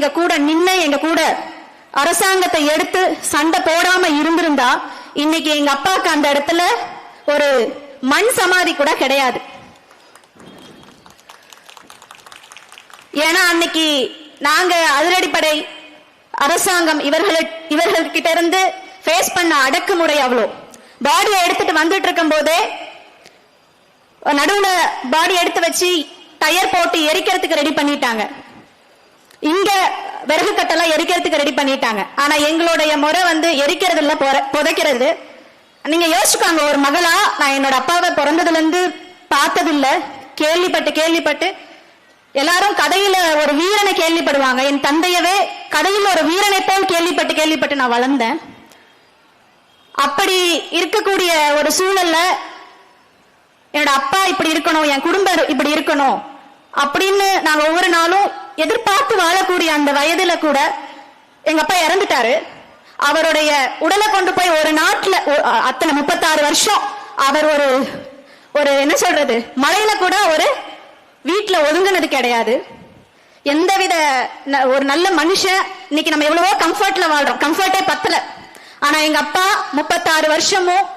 எங்க கூட நின்னு எங்க கூட அரசாங்கத்தை எடுத்து சண்டை போடாம இருந்திருந்தா இன்னைக்கு எங்க அப்பாவுக்கு அந்த இடத்துல ஒரு மண் சமாதி கூட கிடையாது. ஏன்னா அன்னைக்கு நாங்க அதிரடிப்படை அரசாங்கம் இவர்கள் கிட்ட இருந்து ஃபேஸ் பண்ண அடக்குமுறை அவ்வளோ. பாடியை எடுத்துட்டு வந்துட்டு இருக்கும் போதே நடுவுல பாடி எடுத்து வச்சு டயர் போட்டு எரிக்கிறதுக்கு ரெடி பண்ணிட்டாங்க. இங்க விறகு கட்டெல்லாம் எரிக்கிறதுக்கு ரெடி பண்ணிட்டாங்க. ஆனா எங்களுடைய முறை வந்து எரிக்கிறது இல்ல பொற- புதைக்கிறது. நீங்க யோசிச்சுக்கோங்க ஒரு மகளா நான் என்னோட அப்பாவை பிறந்ததுல இருந்து பார்த்தது இல்ல கேள்விப்பட்டு கேள்விப்பட்டு. எல்லாரும் கதையில ஒரு வீரனை கேள்விப்படுவாங்க. என் தந்தையவே கதையில ஒரு வீரனை போல் கேள்விப்பட்டு கேள்விப்பட்டு நான் வளர்ந்தேன். அப்படி இருக்கக்கூடிய ஒரு சூழல்ல என்னோட அப்பா இப்படி இருக்கணும் என் குடும்பம் இப்படி இருக்கணும் அப்படின்னு நாங்க ஒவ்வொரு நாளும் எதிர்பார்த்து வாழக்கூடிய அந்த வயதுல கூட எங்க அப்பா இறந்துட்டாரு. அவருடைய உடலை கொண்டு போய் ஒரு நாட்டுல அத்தனை முப்பத்தாறு வருஷம் அவர் ஒரு ஒரு என்ன சொல்றது மலையில கூட ஒரு வீட்டுல ஒதுங்கினது கிடையாது. எந்தவித ந- ஒரு நல்ல மனுஷன் இன்னைக்கு நம்ம எவ்வளவோ கம்ஃபர்ட்ல வாழ்றோம். கம்ஃபர்ட்டே பத்தல. ஆனா எங்க அப்பா முப்பத்தாறு வருஷமும்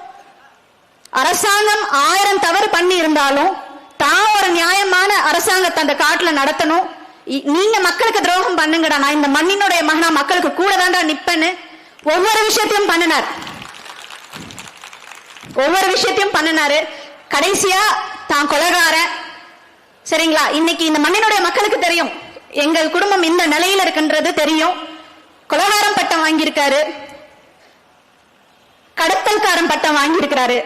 அரசாங்கம் ஆயிரம் தவறு பண்ணி இருந்தாலும் தான் ஒரு நியாயமான அரசாங்கத்தை அந்த காட்டுல நடத்தணும். நீங்க மக்களுக்கு துரோகம் பண்ணுங்கடா. நான் இந்த மண்ணினுடைய மகனா மக்களுக்கு கூட தான்டா நிப்பேன்னு ஒவ்வொரு விஷயத்தையும் பண்ணினார். ஒவ்வொரு விஷயத்தையும் பண்ணினாரு. கடைசியா தான் கொலகார சரிங்களா? இன்னைக்கு இந்த மண்ணினுடைய மக்களுக்கு தெரியும். எங்க குடும்பம் இந்த நிலையில இருக்குன்றது தெரியும். கொலகாரம் பட்டம் வாங்கியிருக்காரு. கடத்தல்காரன் பட்டம் வாங்கியிருக்கிறாரு.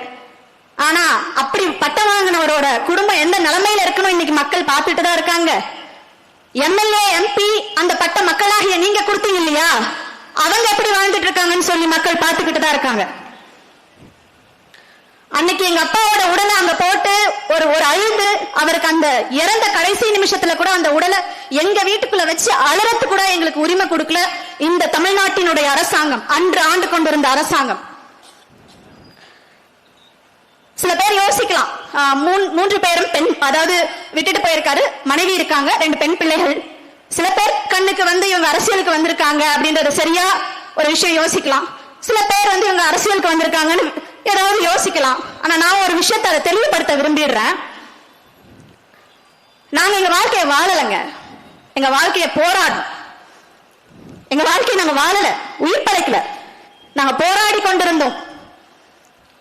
ஆனா அப்படி அவரோட குடும்பம் எந்த நிலைமையில இருக்கணும் இன்னைக்கு மக்கள் பார்த்துட்டு தான் இருக்காங்க. எம்எல்ஏ எம்பி அந்த பட்ட மக்களாகிய நீங்க கொடுத்தீங்க இல்லையா? அவங்க எப்படி வாழ்ந்துட்டு இருக்காங்கன்னு சொல்லி மக்கள் பார்த்துக்கிட்டு தான் இருக்காங்க. அன்னைக்கு எங்க அப்பாவோட உடலை அங்க போட்டு ஒரு ஒரு அழுது அவருக்கு அந்த இறந்த கடைசி நிமிஷத்துல கூட அந்த உடலை எங்க வீட்டுக்குள்ள வச்சு அலறத்து கூட எங்களுக்கு உரிமை கொடுக்கல. இந்த தமிழ்நாட்டினுடைய அரசாங்கம் அன்று ஆண்டு கொண்டிருந்த அரசாங்கம். சில பேர் யோசிக்கலாம். ஆஹ் மூன்று பேரும் பெண் அதாவது விட்டுட்டு போயிருக்காரு மனைவி இருக்காங்க ரெண்டு பெண் பிள்ளைகள். சில பேர் கண்ணுக்கு வந்து இவங்க அரசியலுக்கு வந்திருக்காங்க அப்படின்றத சரியா ஒரு விஷயம் யோசிக்கலாம். சில பேர் வந்து இவங்க அரசியலுக்கு வந்திருக்காங்கன்னு ஏதாவது யோசிக்கலாம். ஆனா நான் ஒரு விஷயத்த அதை தெளிவுபடுத்த விரும்பிடுறேன். நாங்க எங்க வாழ்க்கையை வாழலைங்க. எங்க வாழ்க்கையை போராடும் எங்க வாழ்க்கையை நாங்க வாழல உயிர் பழைக்கல நாங்க போராடி கொண்டிருந்தோம்.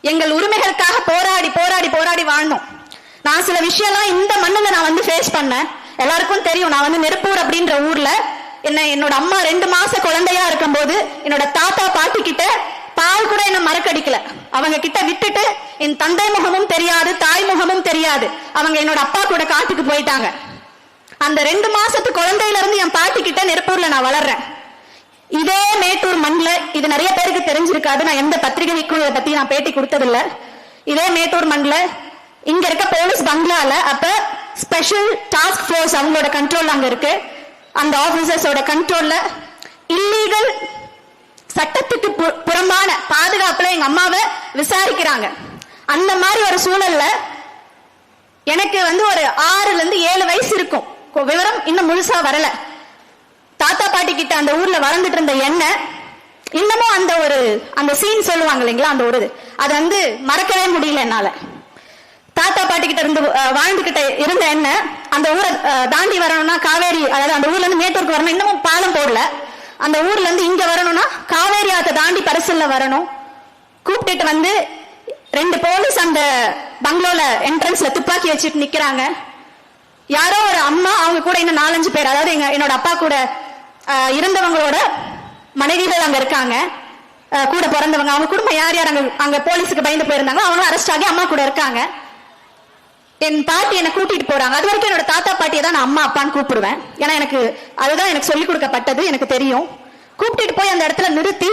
எங்கள் உரிமைகளுக்காக போராடி போராடி போராடி வாழ்ந்தோம். நான் சில விஷயம்லாம் இந்த மண்ணுல நான் வந்து ஃபேஸ் பண்ணேன். எல்லாருக்கும் தெரியும் நான் வந்து நெருப்பூர் அப்படின்ற ஊர்ல என்ன என்னோட அம்மா ரெண்டு மாச குழந்தையா இருக்கும்போது என்னோட தாத்தா பாட்டி கிட்ட பால் கூட என்ன மறக்கடிக்கல. அவங்க கிட்ட விட்டுட்டு என் தந்தை முகமும் தெரியாது தாய் முகமும் தெரியாது. அவங்க என்னோட அப்பா கூட காட்டுக்கு போயிட்டாங்க. அந்த ரெண்டு மாசத்து குழந்தையில இருந்து என் பாட்டி கிட்ட நெருப்பூர்ல நான் வளர்றேன். இதே மேட்டூர் மண்ணில் இது நிறைய பேருக்கு தெரிஞ்சிருக்காது. நான் எந்த பத்திரிகைக்கும் இதை பத்தி நான் பேட்டி கொடுத்ததில்ல. இதே மேட்டூர் மண்ணில் இங்க இருக்க போலீஸ் பங்களால அப்ப ஸ்பெஷல் டாஸ்க் ஃபோர்ஸ் அவங்களோட கண்ட்ரோல் அங்க இருக்கு. அந்த ஆபீசர்ஸோட கண்ட்ரோல்ல இல்லீகல் சட்டத்துக்கு புறம்பான பாதுகாப்புல எங்க அம்மாவை விசாரிக்கிறாங்க. அந்த மாதிரி ஒரு சூழல்ல எனக்கு வந்து ஒரு ஆறுல இருந்து ஏழு வயசு இருக்கும். விவரம் இன்னும் முழுசா வரல. தாத்தா பாட்டி கிட்ட அந்த ஊர்ல வளர்ந்துட்டு இருந்த எண்ணெய் இன்னமும் அந்த ஒரு அந்த சீன் சொல்லுவாங்க இல்லைங்களா அந்த ஒரு இது. அது வந்து மறக்கவே முடியல என்னால. தாத்தா பாட்டி கிட்ட இருந்து வாழ்ந்துகிட்ட இருந்த எண்ணெய் அந்த ஊரை தாண்டி வரணும்னா காவேரி அதாவது அந்த ஊர்ல இருந்து மேட்டூருக்கு வரணும் இன்னமும் பாலம் போடல. அந்த ஊர்ல இருந்து இங்க வரணும்னா காவேரி ஆத்த தாண்டி பரிசல்ல வரணும். கூப்பிட்டுட்டு வந்து ரெண்டு போலீஸ் அந்த பங்களோல என்ட்ரன்ஸ்ல துப்பாக்கி வச்சுட்டு நிக்கிறாங்க. யாரோ ஒரு அம்மா அவங்க கூட இன்னும் நாலஞ்சு பேர் அதாவது எங்க என்னோட அப்பா கூட இருந்தவங்களோட மனைவிகள் அங்க இருக்காங்க. கூட பிறந்தவங்க அவங்க குடும்பம் யார் யார் அங்க அங்க போலீஸுக்கு பயந்து போயிருந்தாங்க அவங்களும் அரெஸ்ட் ஆகி அம்மா கூட இருக்காங்க. என் பாட்டி என்னை கூட்டிட்டு போறாங்க. அது வரைக்கும் என்னோட தாத்தா பாட்டியை தான் நான் அம்மா அப்பான்னு கூப்பிடுவேன். ஏன்னா எனக்கு அதுதான் எனக்கு சொல்லிக் கொடுக்கப்பட்டது எனக்கு தெரியும். கூப்பிட்டுட்டு போய் அந்த இடத்துல நிறுத்தி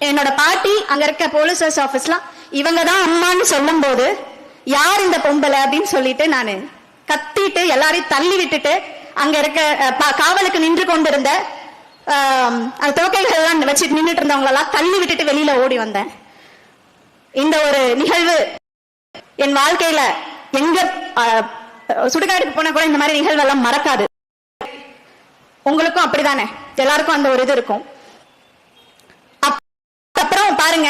என்னோட பாட்டி அங்க இருக்க போலீஸ் ஆபீஸ்லாம் இவங்க தான் அம்மான்னு சொல்லும் போது யார் இந்த பொம்பளை? அப்படின்னு சொல்லிட்டு நான் கத்திட்டு எல்லாரையும் தள்ளி விட்டுட்டு அங்க இருக்க பா- காவலுக்கு நின்று கொண்டிருந்த துவக்கைகள் எல்லாம் வச்சுட்டு நின்றுட்டு இருந்தவங்களெல்லாம் தள்ளி விட்டுட்டு வெளியில ஓடி வந்தேன். இந்த ஒரு நிகழ்வு என் வாழ்க்கையில எங்க அஹ், சுடுகாட்டுக்கு போனா கூட இந்த மாதிரி நிகழ்வெல்லாம் மறக்காது. உங்களுக்கும் அப்படிதானே? எல்லாருக்கும் அந்த ஒரு இது இருக்கும். அப்- அப்புறம் பாருங்க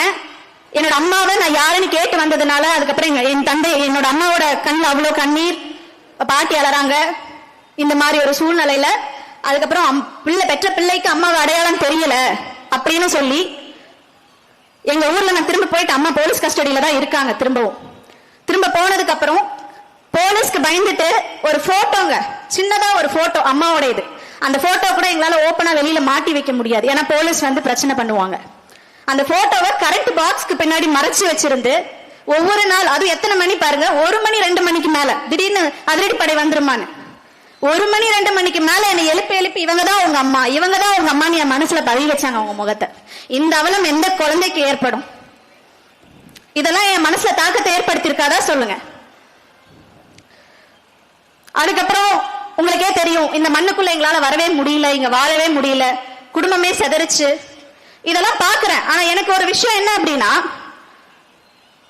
என்னோட அம்மாவை நான் யாருன்னு கேட்டு வந்ததுனால அதுக்கப்புறம் என் தந்தை என்னோட அம்மாவோட கண்ணில் அவ்வளோ கண்ணீர் பாட்டி அலறாங்க. இந்த மாதிரி ஒரு சூழ்நிலையில அதுக்கப்புறம் அம்- பிள்ளை பெற்ற பிள்ளைக்கு அம்மாவை அடையாளம் தெரியல அப்படின்னு சொல்லி எங்க ஊர்ல நான் திரும்ப போயிட்டு அம்மா போலீஸ் கஸ்டடியில தான் இருக்காங்க திரும்பவும். திரும்ப போனதுக்கு அப்புறம் போலீஸ்க்கு பயந்துட்டு ஒரு போட்டோங்க சின்னதா ஒரு போட்டோ அம்மாவோட இது அந்த போட்டோ கூட எங்களால ஓப்பனா வெளியில மாட்டி வைக்க முடியாது. ஏன்னா போலீஸ் வந்து பிரச்சனை பண்ணுவாங்க. அந்த போட்டோவை கரண்ட் பாக்ஸ்க்கு பின்னாடி மறைச்சு வச்சிருந்து ஒவ்வொரு நாள் அது எத்தனை மணி பாருங்க ஒரு மணி ரெண்டு மணிக்கு மேல திடீர்னு அதிரடி படை வந்துருமான்னு. ஒரு மணி ரெண்டு மணிக்கு மேல என்னை எழுப்பி எழுப்பி இவங்க தான் உங்க அம்மா. இவங்க தான் உங்க அம்மான்னு என் மனசுல பதிவு வச்சாங்க அவங்க முகத்தை. இந்த அவலம் எந்த குழந்தைக்கு ஏற்படும்? இதெல்லாம் என் மனசுல தாக்கத்தை ஏற்படுத்தியிருக்காதா சொல்லுங்க. அதுக்கப்புறம் உங்களுக்கே தெரியும் இந்த மண்ணுக்குள்ள எங்களால வரவே முடியல இங்க வாழவே முடியல குடும்பமே செதறிச்சு. இதெல்லாம் பாக்குறேன். ஆனா எனக்கு ஒரு விஷயம் என்ன அப்படின்னா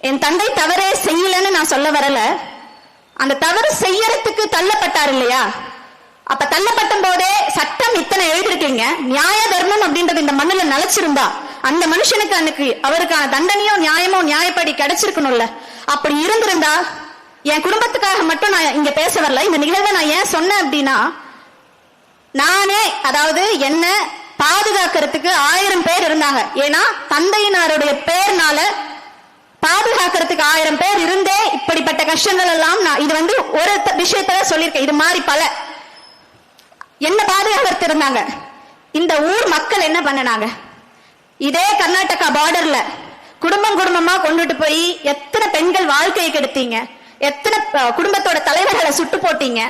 என் தந்தை தவறே செய்யலன்னு நான் சொல்ல வரல. அந்த தவறு செய்யறதுக்கு தள்ளப்பட்டார் இல்லையா? அப்ப தள்ளப்பட்ட போதே சட்டம் இத்தனை எழுதிருக்கீங்க நியாய தர்மம் அப்படின்றது இந்த மண்ணுல நிலைச்சிருந்தா அந்த மனுஷனுக்கு அன்னைக்கு அவருக்கான தண்டனையோ நியாயமோ நியாயப்படி கிடைச்சிருக்கணும்ல. அப்படி இருந்திருந்தா என் குடும்பத்துக்காக மட்டும் நான் இங்க பேச வரல. இந்த நிகழ்வை நான் ஏன் சொன்னேன் அப்படின்னா நானே அதாவது என்ன பாதுகாக்கிறதுக்கு ஆயிரம் பேர் இருந்தாங்க. ஏன்னா தந்தையினாருடைய பேர்னால பாதுகாக்கிறதுக்கு ஆயிரம் பேர் இருந்தே இப்படிப்பட்ட கஷ்டங்கள் எல்லாம் நான் இது வந்து ஒரு விஷயத்த சொல்லியிருக்கேன். இது மாதிரி பல. என்ன பாதுகாக்கிறது இருந்தாங்க இந்த ஊர் மக்கள் என்ன பண்ணனாங்க? இதே கர்நாடகா பார்டர்ல குடும்பம் குடும்பமா கொண்டுட்டு போய் எத்தனை பெண்கள் வாழ்க்கையை கெடுத்தீங்க? எத்தனை குடும்பத்தோட தலைவர்களை சுட்டு போட்டீங்க?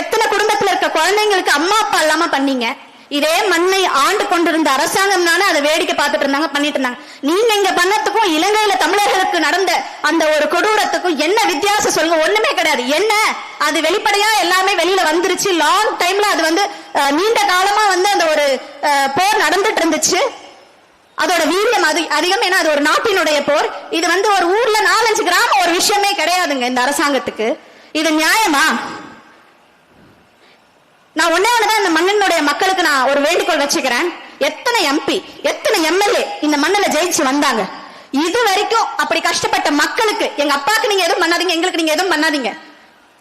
எத்தனை குடும்பத்துல இருக்க குழந்தைங்களுக்கு அம்மா அப்பா இல்லாம பண்ணீங்க? இதே மண்ணை ஆண்டு கொண்டிருந்த அரசாங்கம் தானே அதை வேடிக்கை பார்த்துட்டு இருந்தாங்க பண்ணிட்டு இருந்தாங்க. நீங்க இங்க பண்ணதுக்கும் இலங்கையில தமிழர்களுக்கு நடந்த அந்த ஒரு கொடூரத்துக்கும் என்ன வித்தியாசம் சொல்லுங்க? ஒண்ணுமே கிடையாது. என்ன? அது வெளிப்படையா எல்லாமே வெளியில வந்துருச்சு. லாங் டைம்ல அது வந்து அஹ், நீண்ட காலமா வந்து அந்த ஒரு போர் நடந்துட்டு இருந்துச்சு. அதோட வீரியம் அது அதிகம். ஏன்னா அது ஒரு நாட்டினுடைய போர். இது வந்து ஒரு ஊர்ல நாலஞ்சு கிராமம் ஒரு விஷயமே கிடையாதுங்க இந்த அரசாங்கத்துக்கு. இது நியாயமா? நான் ஒன்னே ஒண்ணுதான் இந்த மன்னனுடைய மக்களுக்கு நான் ஒரு வேண்டுகோள் வச்சுக்கிறேன். எத்தனை எம்பி எத்தனை எம்எல்ஏ இந்த மண்ணில் ஜெயிச்சு வந்தாங்க. இது வரைக்கும் அப்படி கஷ்டப்பட்ட மக்களுக்கு எங்க அப்பாக்கு நீங்க எதுவும் பண்ணாதீங்க எங்களுக்கு நீங்க எதுவும் பண்ணாதீங்க.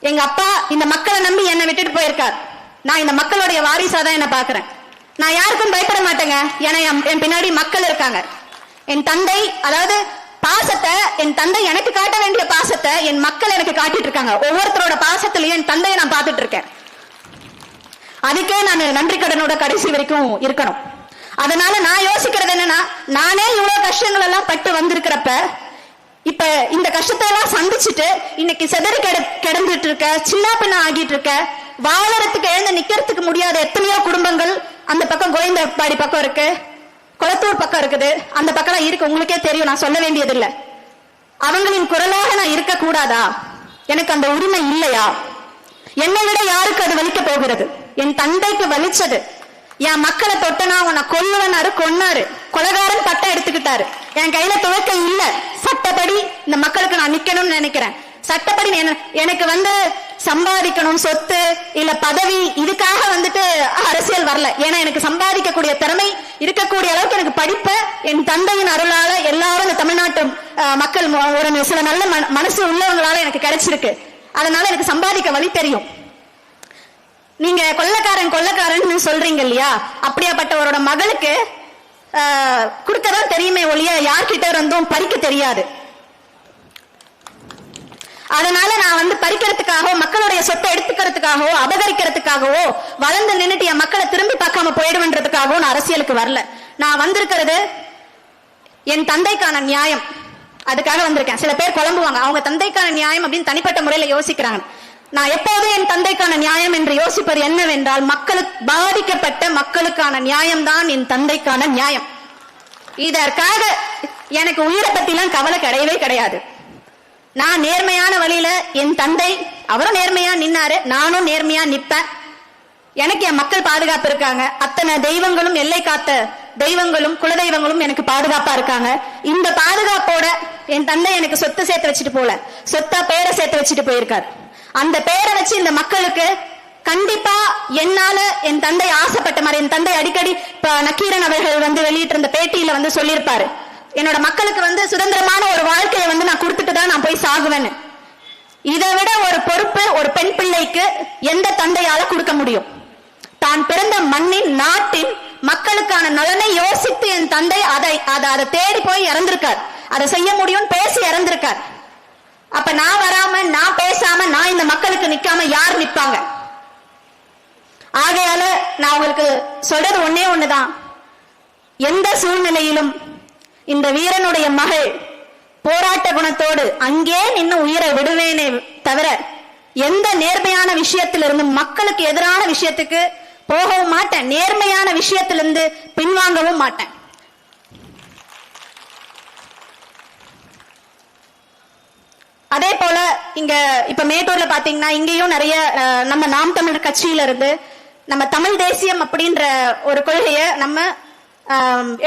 எங்க அப்பா இந்த மக்களை நம்பி என்னை விட்டுட்டு போயிருக்கார். நான் இந்த மக்களுடைய வாரிசா தான் என்ன பாக்குறேன் நான் யாருக்கும் பயப்பட மாட்டேங்க. ஏன்னா என் என் பின்னாடி மக்கள் இருக்காங்க. என் தந்தை அதாவது பாசத்தை என் தந்தை எனக்கு காட்ட வேண்டிய பாசத்தை என் மக்கள் எனக்கு காட்டிட்டு இருக்காங்க. ஒவ்வொருத்தரோட பாசத்திலையும் என் தந்தையை நான் பார்த்துட்டு இருக்கேன். அதுக்கே நான் நன்றி கடனோட கடைசி வரைக்கும் இருக்கணும். அதனால நான் யோசிக்கிறது என்னன்னா நானே இவ்வளவு கஷ்டங்கள் எல்லாம் பட்டு வந்திருக்கிறப்ப இப்ப இந்த கஷ்டத்தை எல்லாம் சந்திச்சுட்டு இன்னைக்கு செதறி கிட கிடந்துட்டு இருக்க சின்ன பின்ன ஆகிட்டு இருக்க வாழறதுக்கு எழுந்து நிக்கிறதுக்கு முடியாத எத்தனையோ குடும்பங்கள் அந்த பக்கம் கோவிந்தப்பாடி பக்கம் இருக்கு குளத்தூர் பக்கம் இருக்குது அந்த பக்கம் இருக்கு உங்களுக்கே தெரியும் நான் சொல்ல வேண்டியது இல்ல அவங்களின் குரலாக நான் இருக்க கூடாதா எனக்கு அந்த உரிமை இல்லையா? என்னை விட யாருக்கு அது வலிக்க போகிறது? என் தந்தைக்கு வலிச்சது. என் மக்களை தொட்டனா உன்னை கொல்லுவனாரு கொன்னாரு. கொலகாரன் பட்டம் எடுத்துக்கிட்டாரு. என் கையில துவக்க இல்ல. சட்டப்படி இந்த மக்களுக்கு நான் நிக்கணும்னு நினைக்கிறேன். சட்டப்படி எனக்கு வந்து சம்பாதிக்கணும் சொத்து இல்ல பதவி இதுக்காக வந்துட்டு அரசியல் வரல. ஏன்னா எனக்கு சம்பாதிக்கக்கூடிய திறமை இருக்கக்கூடிய அளவுக்கு எனக்கு படிப்ப என் தந்தையின் அருளால எல்லாரும் இந்த தமிழ்நாட்டு அஹ், மக்கள் ஒரு சில நல்ல மன- மனசு உள்ளவங்களால எனக்கு கிடைச்சிருக்கு. அதனால எனக்கு சம்பாதிக்க வழி தெரியும். நீங்க கொள்ளக்காரன் கொள்ளக்காரன் சொல்றீங்க இல்லையா? அப்படியாப்பட்டவரோட மகளுக்கு ஆஹ், கொடுக்கதான் தெரியுமே ஒழிய யார்கிட்ட இருந்தும் பறிக்க தெரியாது. அதனால நான் வந்து பறிக்கிறதுக்காகவோ மக்களுடைய சொத்தை எடுத்துக்கிறதுக்காகவோ அபகரிக்கிறதுக்காகவோ வளர்ந்து நின்னுட்டு என் மக்களை திரும்பி பார்க்காம போயிடுவன்றதுக்காகவோ நான் அரசியலுக்கு வரல. நான் வந்திருக்கிறது என் தந்தைக்கான நியாயம். அதுக்காக வந்திருக்கேன். சில பேர் குழம்புவாங்க. அவங்க தந்தைக்கான நியாயம் அப்படின்னு தனிப்பட்ட முறையில யோசிக்கிறாங்க. நான் எப்போதும் என் தந்தைக்கான நியாயம் என்று யோசிப்பது என்னவென்றால் மக்களுக்கு பாதிக்கப்பட்ட மக்களுக்கான நியாயம்தான் என் தந்தைக்கான நியாயம். இதற்காக எனக்கு உயிரை பத்திலாம் கவலை கிடையவே கிடையாது. நான் நேர்மையான வழியில என் தந்தை அவரும் நேர்மையா நின்னாரு நானும் நேர்மையா நிப்பேன். எனக்கு என் மக்கள் பாதுகாப்பு இருக்காங்க. அத்தனை தெய்வங்களும் எல்லை காத்த தெய்வங்களும் குலதெய்வங்களும் எனக்கு பாதுகாப்பா இருக்காங்க. இந்த பாதுகாப்போட என் தந்தை எனக்கு சொத்து சேர்த்து வச்சுட்டு போல. சொத்தா பேரை சேர்த்து வச்சுட்டு போயிருக்காரு. அந்த பெயரை வச்சு இந்த மக்களுக்கு கண்டிப்பா என்னால என் தந்தை ஆசைப்பட்ட மாதிரி என் தந்தை அடிக்கடி இப்ப நக்கீரன் அவர்கள் வந்து வெளியிட்டு இருந்த பேட்டியில வந்து சொல்லியிருப்பாரு. என்னோட மக்களுக்கு வந்து சுதந்திரமான ஒரு வாழ்க்கையை வந்து நான் கொடுத்துட்டு தான் நான் போய் சாகுவேன்னு. இதை விட ஒரு பொறுப்பு ஒரு பெண் பிள்ளைக்கு எந்த தந்தையால கொடுக்க முடியும்? தான் பிறந்த மண்ணின் நாட்டின் மக்களுக்கான நலனை யோசித்து என் தந்தை அதை அதை அதை தேடி போய் இறந்திருக்கார். அதை செய்ய முடியும்னு பேசி இறந்திருக்கார். அப்ப நான் வராம நான் பேசாம நான் இந்த மக்களுக்கு நிக்காம யார் நிப்பாங்க? ஆகையால நான் உங்களுக்கு சொல்றது ஒன்னே ஒண்ணுதான். எந்த சூழ்நிலையிலும் இந்த வீரனுடைய மகள் போராட்ட குணத்தோடு அங்கே நின்னு உயிரை விடுவேனே தவிர எந்த நேர்மையான விஷயத்திலிருந்து மக்களுக்கு எதிரான விஷயத்துக்கு போகவும் மாட்டேன். நேர்மையான விஷயத்திலிருந்து பின்வாங்கவும் மாட்டேன். அதே போல இங்க இப்ப மேட்டூர்ல பாத்தீங்கன்னா இங்கேயும் நிறைய நம்ம நாம் தமிழர் கட்சியில இருந்து நம்ம தமிழ் தேசியம் அப்படின்ற ஒரு கொள்கையை நம்ம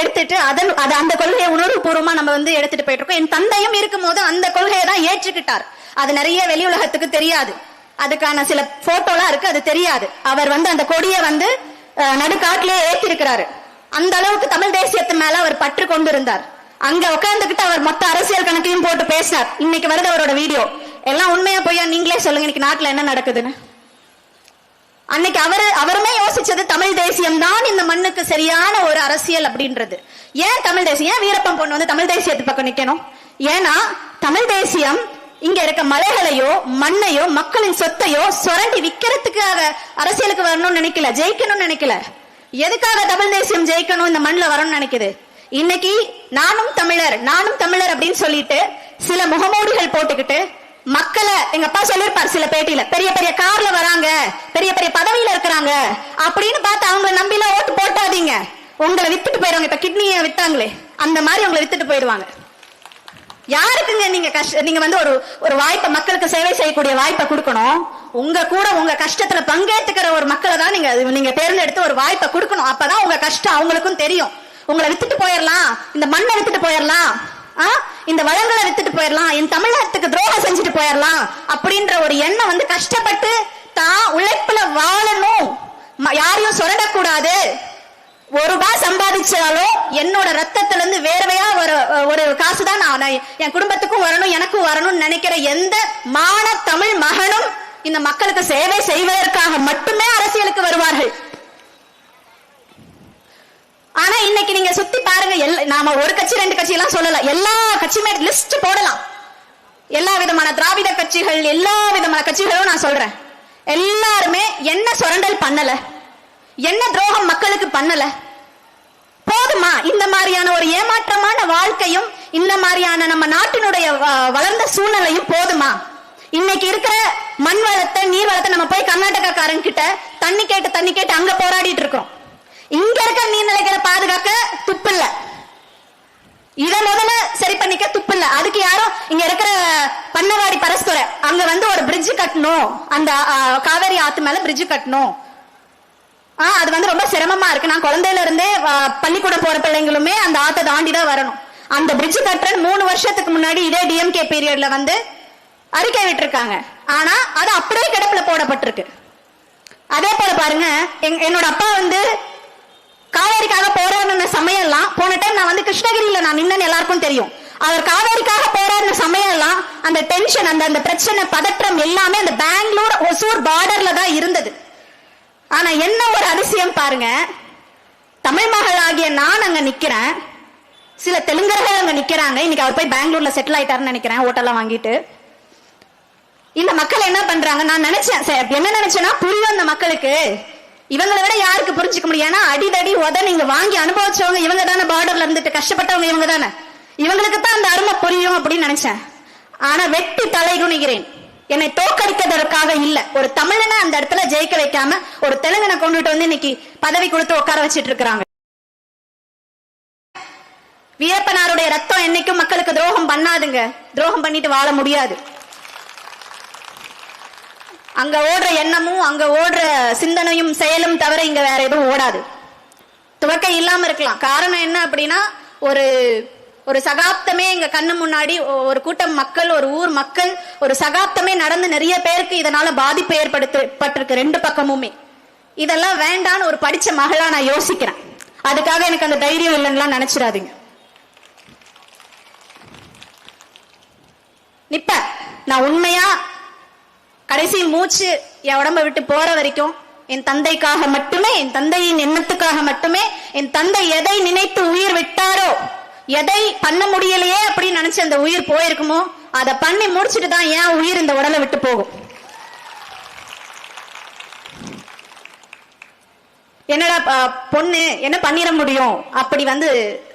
எடுத்துட்டு அதன் அது அந்த கொள்கையை உணர்வு பூர்வமா நம்ம வந்து எடுத்துட்டு போயிட்டு இருக்கோம் என் தந்தையும் இருக்கும்போது அந்த கொள்கையை தான் ஏற்றுக்கிட்டார். அது நிறைய வெளி உலகத்துக்கு தெரியாது. அதுக்கான சில போட்டோலாம் இருக்கு அது தெரியாது. அவர் வந்து அந்த கொடியை வந்து நடுக்காட்டிலேயே ஏற்றிருக்கிறாரு அந்த அளவுக்கு தமிழ் தேசியத்து மேல அவர் பற்று கொண்டு இருந்தார் அங்க உட்காந்துக்கிட்டு அவர் மொத்த அரசியல் கணக்கையும் போட்டு பேசினார். இன்னைக்கு வருது அவரோட வீடியோ. எல்லாம் உண்மையா பொய்யா நீங்களே சொல்லுங்க இன்னைக்கு நாட்டுல என்ன நடக்குதுன்னு. அன்னைக்கு அவரு அவருமே யோசிச்சது தமிழ் தேசியம் தான் இந்த மண்ணுக்கு சரியான ஒரு அரசியல் அப்படின்றது. ஏன் தமிழ் தேசியம் ஏன் வீரப்பன் பொண்ணு வந்து தமிழ் தேசியத்து பக்கம் நிக்கணும்? ஏன்னா தமிழ் தேசியம் இங்க இருக்க மலைகளையோ மண்ணையோ மக்களின் சொத்தையோ சுரண்டி விக்கிறதுக்காக அரசியலுக்கு வரணும்னு நினைக்கல ஜெயிக்கணும்னு நினைக்கல. எதுக்காக தமிழ் தேசியம் ஜெயிக்கணும் இந்த மண்ணில் வரணும்னு நினைக்குது? இன்னைக்கு நானும் தமிழர் நானும் தமிழர் அப்படின்னு சொல்லிட்டு சில முகமூடிகள் போட்டுக்கிட்டு மக்களை எங்க அப்பா சொல்லிருப்பார் சில பேட்டியில பெரிய பெரிய கார்ல வராங்க பெரிய பெரிய பதவியில இருக்கிறாங்க அப்படின்னு பார்த்து அவங்கள நம்பில ஓட்டு போட்டாதீங்க. உங்களை வித்துட்டு போயிடுவாங்க இப்ப கிட்னியை வித்தாங்களே அந்த மாதிரி உங்களை வித்துட்டு போயிடுவாங்க. யாருக்குங்க நீங்க கஷ்ட நீங்க வந்து ஒரு ஒரு வாய்ப்பை மக்களுக்கு சேவை செய்யக்கூடிய வாய்ப்பை கொடுக்கணும்? உங்க கூட உங்க கஷ்டத்துல பங்கேற்றுக்கிற ஒரு மக்களை தான் நீங்க நீங்க தேர்ந்தெடுத்து ஒரு வாய்ப்பை கொடுக்கணும். அப்பதான் உங்க கஷ்டம் அவங்களுக்கும் தெரியும். உங்களை வித்துட்டு போயிடலாம் இந்த மண்ணை வித்துட்டு போயிடலாம் ஆ? இந்த வளங்களை வித்துட்டு போயிடலாம் என் தமிழகத்துக்கு துரோகம் செஞ்சுட்டு போயிடலாம் அப்படின்ற ஒரு எண்ணம் வந்து கஷ்டப்பட்டு தான் உழைப்புல வாழணும். யாரையும் யாரையும் சுரண்டக்கூடாது. ஒரு ரூபாய் சம்பாதிச்சாலும் என்னோட ரத்தத்துல இருந்து வேறவையா ஒரு ஒரு காசு தான் நான் என் குடும்பத்துக்கும் வரணும் எனக்கும் வரணும்னு நினைக்கிற எந்த மான தமிழ் மகனும் இந்த மக்களுக்கு சேவை செய்வதற்காக மட்டுமே அரசியலுக்கு வருவார்கள். ஆனா இன்னைக்கு நீங்க சுத்தி பாருங்க நாம ஒரு கட்சி ரெண்டு கட்சி எல்லாம் சொல்லல. எல்லா கட்சியுமே லிஸ்ட் போடலாம். எல்லா விதமான திராவிட கட்சிகள் எல்லா விதமான கட்சிகளும் நான் சொல்றேன். எல்லாருமே என்ன சுரண்டல் பண்ணல? என்ன துரோகம் மக்களுக்கு பண்ணல? போதுமா? இந்த மாதிரியான ஒரு ஏமாற்றமான வாழ்க்கையும் இந்த மாதிரியான நம்ம நாட்டினுடைய வ- வளர்ந்த சூழ்நிலையும் போதுமா? இன்னைக்கு இருக்கிற மண் வளத்தை நீர் வளத்தை நம்ம போய் கர்நாடகாக்காரன் கிட்ட தண்ணி கேட்டு தண்ணி கேட்டு அங்க போராடிட்டு இருக்கோம். இங்க இருக்க நீர்நிலைகளை பாதுகாக்க துப்பில்ல. இத முதல்ல சரி பண்ணிக்க துப்பில்ல. அதுக்கு யாரும் இங்க இருக்கிற பண்ணவாடி பரஸ்துறை அங்க வந்து ஒரு பிரிட்ஜ் கட்டணும். அந்த காவேரி ஆத்து மேல பிரிட்ஜ் கட்டணும். ஆ அது வந்து ரொம்ப சிரமமா இருக்கு. நான் குழந்தையில இருந்தே பள்ளிக்கூடம் போற பிள்ளைங்களுமே அந்த ஆத்தை தாண்டி தான் வரணும். அந்த பிரிட்ஜ் கட்டுற மூணு வருஷத்துக்கு முன்னாடி இதே டிஎம்கே பீரியட்ல வந்து அறிக்கை விட்டுருக்காங்க. ஆனா அது அப்படியே கிடப்புல போடப்பட்டிருக்கு. அதே போல பாருங்க என்னோட அப்பா வந்து காவேரிக்காக போராடின சமயம்லாம் போன டைம் நான் வந்து கிருஷ்ணகிரியில நான் நின்னு எல்லாருக்கும் தெரியும். அவர் காவேரிக்காக போராடின சமயம்லாம் அந்த டென்ஷன் அந்த அந்த பிரச்சனை பதற்றம் எல்லாமே அந்த பெங்களூர் ஒசூர் பார்டர்ல தான் இருந்தது. ஆனா என்ன ஒரு அதிசயம் பாருங்க. தமிழ் மகள் ஆகிய நான் அங்க நிக்கிறேன். சில தெலுங்கர்கள் அங்க நிக்கிறாங்க. இன்னைக்கு அவர் போய் பெங்களூர்ல செட்டில் ஆயிட்டாருன்னு நினைக்கிறேன் ஹோட்டல்லாம் வாங்கிட்டு. இந்த மக்கள் என்ன பண்றாங்க? நான் நினைச்சேன். சரி, என்ன நினைச்சேன்னா புரியும் அந்த மக்களுக்கு. இவங்களை விட யாருக்கு புரிஞ்சுக்க முடியும்? ஏன்னா அடிதடி உத நீங்க வாங்கி அனுபவிச்சவங்க இவங்க தானே பார்டர்ல இருந்துட்டு கஷ்டப்பட்டவங்க இவங்க தானே இவங்களுக்கு தான் அந்த அருமை புரியும் அப்படின்னு நினைச்சேன். ஆனா வெட்டி தலைகுனிகிறேன். என்னை தோக்கடிக்கிறதற்காக இல்ல. ஒரு தமிழனை அந்த இடத்துல ஜெயிக்க வைக்காம ஒரு தெலுங்கனை கொண்டுட்டு வந்து இன்னைக்கு பதவி கொடுத்து உட்கார வச்சிட்டு இருக்கிறாங்க. வியப்பனாருடைய ரத்தம் என்னைக்கும் மக்களுக்கு துரோகம் பண்ணாதுங்க. துரோகம் பண்ணிட்டு வாழ முடியாது. அங்க ஓடுற எண்ணமும் அங்க ஓடுற சிந்தனையும் செயலும் தவிர இங்க வேற எதுவும் ஓடாது. துவக்கம் இல்லாம இருக்கலாம். காரணம் என்ன அப்படின்னா ஒரு ஒரு சகாப்தமே எங்க கண்ணு முன்னாடி ஒரு கூட்டம் மக்கள் ஒரு ஊர் மக்கள் ஒரு சகாப்தமே நடந்து நிறைய பேருக்கு இதனால பாதிப்பு ஏற்படுத்தப்பட்டிருக்கு ரெண்டு பக்கமுமே. இதெல்லாம் வேண்டான்னு ஒரு படிச்ச மகளா நான் யோசிக்கிறேன். அதுக்காக எனக்கு அந்த தைரியம் இல்லைன்னுலாம் நினைச்சிடாதீங்க. நிப்ப நான் உண்மையா கடைசி மூச்சு என் உடம்ப விட்டு போற வரைக்கும் என் தந்தைக்காக மட்டுமே என் தந்தையின் எண்ணத்துக்காக மட்டுமே என் தந்தை எதை நினைத்து உயிர் விட்டாரோ எதை பண்ண முடியலையே அப்படின்னு நினைச்சு அந்த உயிர் போயிருக்குமோ அதை பண்ணி முடிச்சிட்டு தான் ஏன் உயிர் இந்த உடலை விட்டு போகும். என்னடா பொண்ணு என்ன பண்ணிட முடியும்? அப்படி வந்து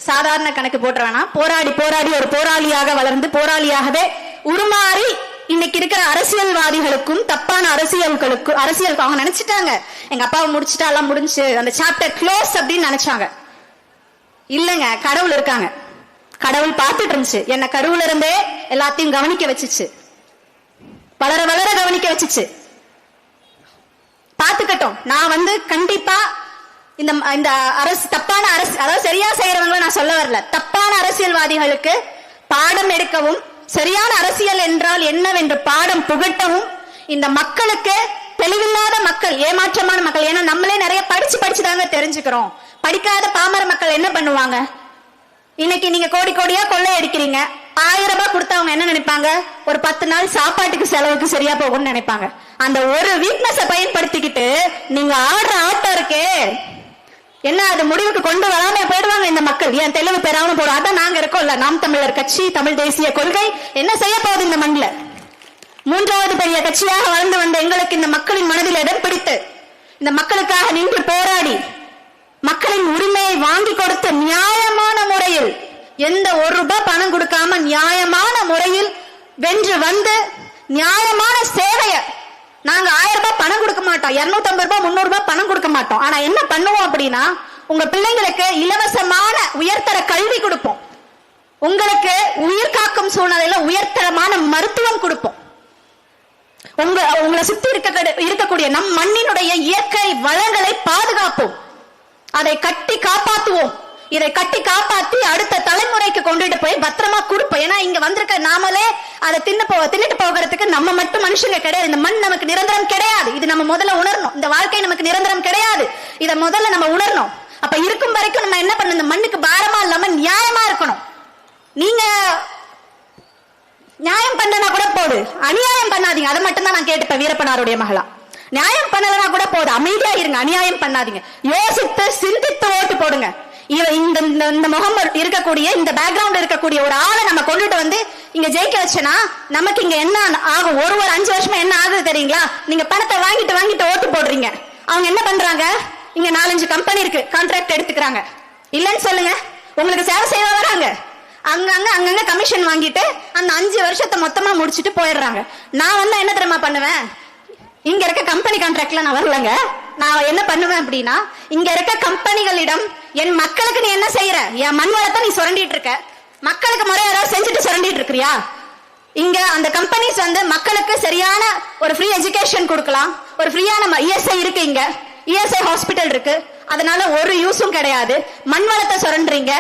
சாதாரண கணக்கு போட்டுறானா போராடி போராடி ஒரு போராளியாக வளர்ந்து போராளியாகவே உருமாறி இன்னைக்கு இருக்கிற அரசியல்வாதிகளுக்கும் தப்பான அரசியல்களுக்கு அரசியலுக்கு அவங்க நினைச்சிட்டாங்க. எங்க அப்பாவை முடிச்சுட்டா எல்லாம் முடிஞ்சு அந்த சாப்டர் க்ளோஸ் அப்படின்னு நினைச்சாங்க. இல்லைங்க கடவுள் இருக்காங்க. கடவுள் பார்த்துட்டு இருந்துச்சு. என்ன கருவுல இருந்தே எல்லாத்தையும் கவனிக்க வச்சுச்சு. வளர வளர கவனிக்க வச்சுச்சு. பாத்துக்கட்டும் நான் வந்து கண்டிப்பா இந்த இந்த அரசு தப்பான அரசு அதாவது சரியா செய்யறவங்களை நான் சொல்ல வரல. தப்பான அரசியல்வாதிகளுக்கு பாடம் எடுக்கவும் சரியான அரசியல் என்றால் என்னவென்று பாடம் புகட்டவும் இந்த மக்களுக்கு தெளிவில்லாத மக்கள் ஏமாற்றமான மக்கள். ஏன்னா நம்மளே நிறைய படிச்சு படிச்சு தாங்க தெரிஞ்சுக்கிறோம். படிக்காத பாமர மக்கள் என்ன பண்ணுவாங்க? இன்னைக்கு நீங்க கோடி கோடியா கொள்ளை அடிக்கிறீங்க. ஆயிரம் ரூபாய் கொடுத்தவங்க என்ன நினைப்பாங்க? ஒரு பத்து நாள் சாப்பாட்டுக்கு செலவுக்கு சரியா போகும்னு நினைப்பாங்க. அந்த ஒரு வீக்னஸ பயன்படுத்திக்கிட்டு நீங்க ஆடுற ஆட்டம் இருக்கே. என்ன அது முடிவுக்கு கொண்டு வராம போயிடுவாங்க இந்த மக்கள். ஏன் தெளிவு பெறாம போடும் அதான் நாங்க இருக்கோம்ல. நாம் தமிழர் கட்சி தமிழ் தேசிய கொள்கை. என்ன செய்ய போகுது இந்த மண்ணில்? மூன்றாவது பெரிய கட்சியாக வளர்ந்து வந்த எங்களுக்கு இந்த மக்களின் மனதில் இடம் பிடித்து? இந்த மக்களுக்காக நின்று போராடி மக்களின் உரிமையை வாங்கி கொடுத்து நியாயமான முறையில் எந்த ஒரு ரூபாய் பணம் கொடுக்காம நியாயமான முறையில் வென்று வந்து நியாயமான சேவையை நாங்க ஆயிரம் ரூபாய் பணம் கொடுக்க மாட்டோம். இருநூத்தி ஐம்பது ரூபாய் முந்நூறு ரூபாய் பணம் கொடுக்க மாட்டோம். ஆனா என்ன பண்ணுவோம் அப்படின்னா உங்க பிள்ளைங்களுக்கு இலவசமான உயர்தர கல்வி கொடுப்போம். உங்களுக்கு உயிர் காக்கும் சூழ்நிலையில உயர்தரமான மருத்துவம் கொடுப்போம். உங்க உங்களை சுத்தி இருக்க இருக்கக்கூடிய நம் மண்ணினுடைய இயற்கை வளங்களை பாதுகாப்போம். அதை கட்டி காப்பாத்துவோம். இதை கட்டி காப்பாத்தி அடுத்த தலைமுறைக்கு கொண்டுட்டு போய் பத்திரமா கொடுப்போம். ஏன்னா இங்க வந்திருக்க நாமளே அதை தின்னு போ தின்னுட்டு போகிறதுக்கு நம்ம மட்டும் மனுஷங்க கிடையாது. இந்த மண் நமக்கு நிரந்தரம் கிடையாது. இது நம்ம முதல்ல உணரணும். இந்த வாழ்க்கை நமக்கு நிரந்தரம் கிடையாது. இதை முதல்ல நம்ம உணரணும். அப்ப இருக்கும் வரைக்கும் நம்ம என்ன பண்ணணும்? இந்த மண்ணுக்கு பாரமா இல்லாம நியாயமா இருக்கணும். நீங்க நியாயம் பண்ணனா கூட போடு. அநியாயம் பண்ணாதீங்க. அதை மட்டும் தான் நான் கேட்டுப்பேன் வீரப்பனாருடைய மகளா. நியாயம் பண்ணலனா கூட போது. அமைதியா இருங்க. அநியாயம் பண்ணாதீங்க. யோசித்து சிந்தித்து ஓட்டு போடுங்க. இந்த இந்த- இந்த முகம் இருக்கக்கூடிய இந்த பேக்ரவுண்ட் இருக்கக்கூடிய ஒரு ஆளை நம்ம கொண்டுட்டு வந்து இங்க ஜெயிக்க வச்சனா நமக்கு இங்க என்ன ஆகும்? ஒரு ஒரு அஞ்சு வருஷமா என்ன ஆகுது தெரியுங்களா? நீங்க பணத்தை வாங்கிட்டு வாங்கிட்டு ஓட்டு போடுறீங்க. அவங்க என்ன பண்றாங்க? இங்க நாலஞ்சு கம்பெனி இருக்கு கான்ட்ராக்ட் எடுத்துக்கிறாங்க. இல்லைன்னு சொல்லுங்க. உங்களுக்கு சேவை செய்ய வராங்க. அங்கங்க அங்கங்க கமிஷன் வாங்கிட்டு அந்த அஞ்சு வருஷத்தை மொத்தமா முடிச்சிட்டு போயிடுறாங்க. நான் வந்து என்ன தெரியுமா பண்ணுவேன்? இங்க இருக்க கம்பெனி கான்ட்ராக்ட்ல நான் வரலங்க. நான் என்ன பண்ணுவேன் அப்படின்னா இங்க இருக்க கம்பெனிகளிடம் என் மக்களுக்கு நீ என்ன செய்யற? என் மண் வளத்தை நீ சுரண்டிட்டு இருக்க. மக்களுக்கு முறை ஏதாவது செஞ்சுட்டு சுரண்டிட்டு இருக்கிறியா? இங்க அந்த கம்பெனிஸ் வந்து மக்களுக்கு சரியான ஒரு ஃப்ரீ எஜுகேஷன் கொடுக்கலாம். ஒரு ஃப்ரீயான இஎஸ்ஐ இருக்கு இங்க. இஎஸ்ஐ ஹாஸ்பிட்டல் இருக்கு. அதனால ஒரு யூஸும் கிடையாது. மண் வளத்தை சுரண்டுறீங்க.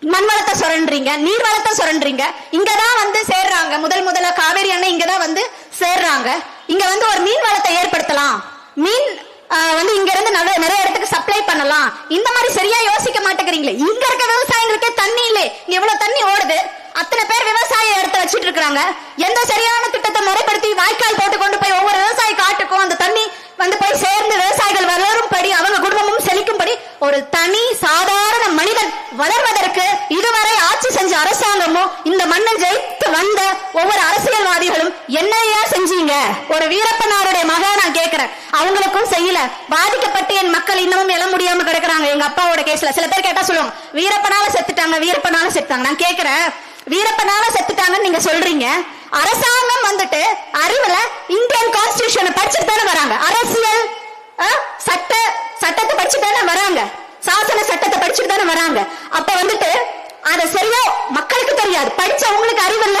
மண் வளத்தை சுரண்டுறீங்க. நீர் வளத்தை சுரண்டுறீங்க. இங்கதான் வந்து சேர்றாங்க. முதல் முதல்ல காவேரி அண்ணன் இங்கதான் வந்து சேர்றாங்க. இங்க வந்து ஒரு மீன் வளத்தை ஏற்படுத்தலாம். மீன் வந்து இங்க இருந்து நிறைய நிறைய இடத்துக்கு சப்ளை பண்ணலாம். இந்த மாதிரி சரியா யோசிக்க மாட்டேங்கிறீங்களே. இங்க இருக்க விவசாயிகளுக்கே தண்ணி இல்லை. இங்க எவ்வளவு தண்ணி ஓடுது. அத்தனை பேர் விவசாய இடத்த வச்சிட்டு இருக்காங்க எந்த சரியான திட்டத்தை முறைப்படுத்தி வாய்க்கால் போட்டு கொண்டு போய் ஒவ்வொரு விவசாய காட்டுக்கும் அந்த தண்ணி வந்து போய் சேர்ந்து விவசாயிகள் வளரும்படி அவங்க குடும்பமும் செழிக்கும்படி ஒரு தனி சாதாரண மனிதன் வளர்வதற்கு இதுவரை ஆட்சி செஞ்ச அரசாங்கமும் இந்த மண்ணை ஜெயித்து வந்த ஒவ்வொரு அரசியல்வாதிகளும் என்னையா செஞ்சீங்க? ஒரு வீரப்பனாருடைய மக நான் கேட்கிறேன். அவங்களுக்கும் செய்யல. பாதிக்கப்பட்டு என் மக்கள் இன்னமும் எழ முடியாம கிடக்குறாங்க. எங்க அப்பாவோட கேஸ்ல. சில பேர் கேட்டா சொல்லுவாங்க வீரப்பனால செத்துட்டாங்க வீரப்பனால செத்துட்டாங்க. நான் கேட்கிறேன் வீரப்பனால செத்துட்டாங்கன்னு நீங்க சொல்றீங்க. அரசாங்கம் வந்துட்டு அறிவுல இந்தியன் கான்ஸ்டியூஷனை படிச்சுட்டு தானே வராங்க. அரசியல் ஆ, சட்ட சட்டத்தை படிச்சுட்டு தானே வராங்க. சாசன சட்டத்தை படிச்சுட்டு தானே வராங்க. அப்ப வந்துட்டு அத சரியா மக்களுக்கு தெரியாது. படிச்சவங்களுக்கு அறிவு இல்ல.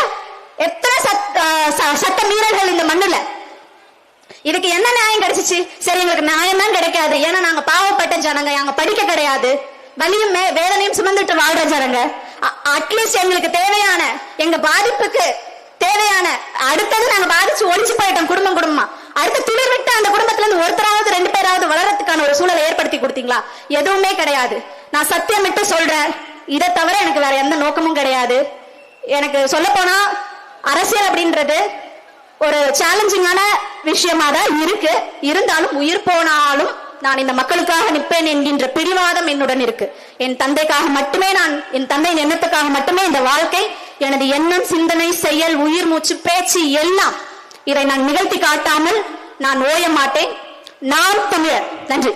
எத்தனை சத்- சட்ட மீறல்கள் இந்த மண்ணுல? இதுக்கு என்ன நியாயம் கிடைச்சிச்சு? சரி எங்களுக்கு நியாயம் தான் கிடைக்காது. ஏன்னா நாங்க பாவப்பட்ட ஜனங்க. நாங்க படிக்க கிடையாது. வலியும் வேதனையும் சுமந்துட்டு வாழ்ற ஜனங்க. அட்லீஸ்ட் எங்களுக்கு தேவையான எங்க பாதிப்புக்கு தேவையான அடுத்தது நாங்க பாதிச்சு ஒழிச்சு போயிட்டோம் குடும்பம் குடும்பமா. அடுத்த துளிர் விட்டு அந்த குடும்பத்துல இருந்து ஒருத்தராவது ரெண்டு பேராவது வளரத்துக்கான ஒரு சூழலை ஏற்படுத்தி கொடுத்தீங்களா? எதுவுமே கிடையாது. நான் சத்தியமிட்டு சொல்றேன். இதை தவிர எனக்கு வேற எந்த நோக்கமும் கிடையாது. எனக்கு சொல்ல போனா அரசியல் அப்படின்றது ஒரு சேலஞ்சிங்கான விஷயமா தான் இருக்கு. இருந்தாலும் உயிர் போனாலும் நான் இந்த மக்களுக்காக நிற்பேன் என்கின்ற பிடிவாதம் என்னுடன் இருக்கு. என் தந்தைக்காக மட்டுமே நான் என் தந்தையின் எண்ணத்துக்காக மட்டுமே இந்த வாழ்க்கை எனது எண்ணம் சிந்தனை செயல் உயிர் மூச்சு பேச்சு எல்லாம் இதை நான் நிகழ்த்தி காட்டாமல் நான் ஓய மாட்டேன். நான் தமிழர். நன்றி.